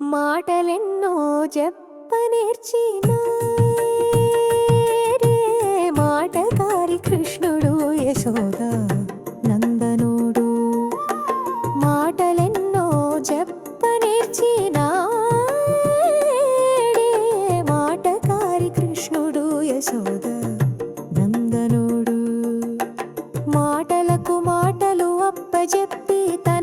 మాటలెన్నో చెప్పనేర్చిన మాటకారి కృష్ణుడు యశోద నందనుడు. మాటలెన్నో చెప్పనేర్చిన మాటకారి కృష్ణుడు యశోద నందనుడు. మాటలకు మాటలు అప్పజెప్పి తన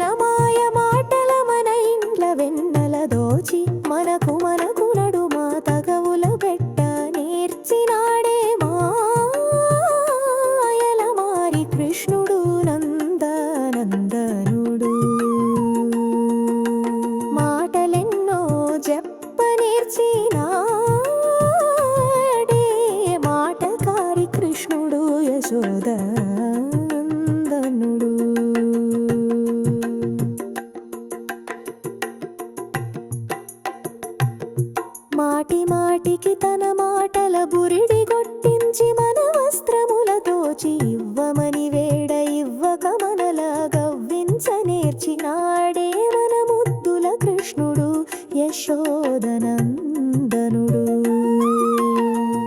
కృష్ణుడు నందనందనుడు. మాటలెన్నో చెప్ప నేర్చినాడే మాటకారి కృష్ణుడు యశోద మాటి మాటికి తన మాటల బురిడి గొట్టించి మన వస్త్రములతో ఇవ్వమని యశోదనందనుడు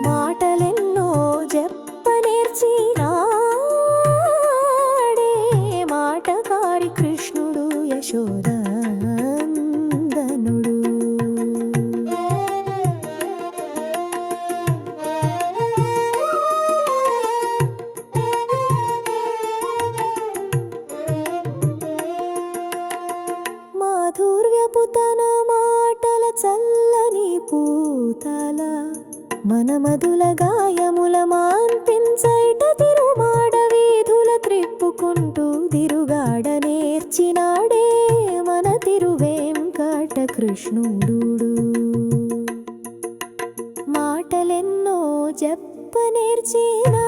మాటలెన్నో చెప్ప నేర్చినాడే మాటకారి కృష్ణుడు యశోదా. పూతల మన మధుల గాయముల మాన్పించైట తిరుమాడ వీధుల త్రిప్పుకుంటూ తిరుగాడ నేర్చినాడే మన తిరువేంకట కృష్ణుడు. మాటలెన్నో చెప్ప నేర్చినా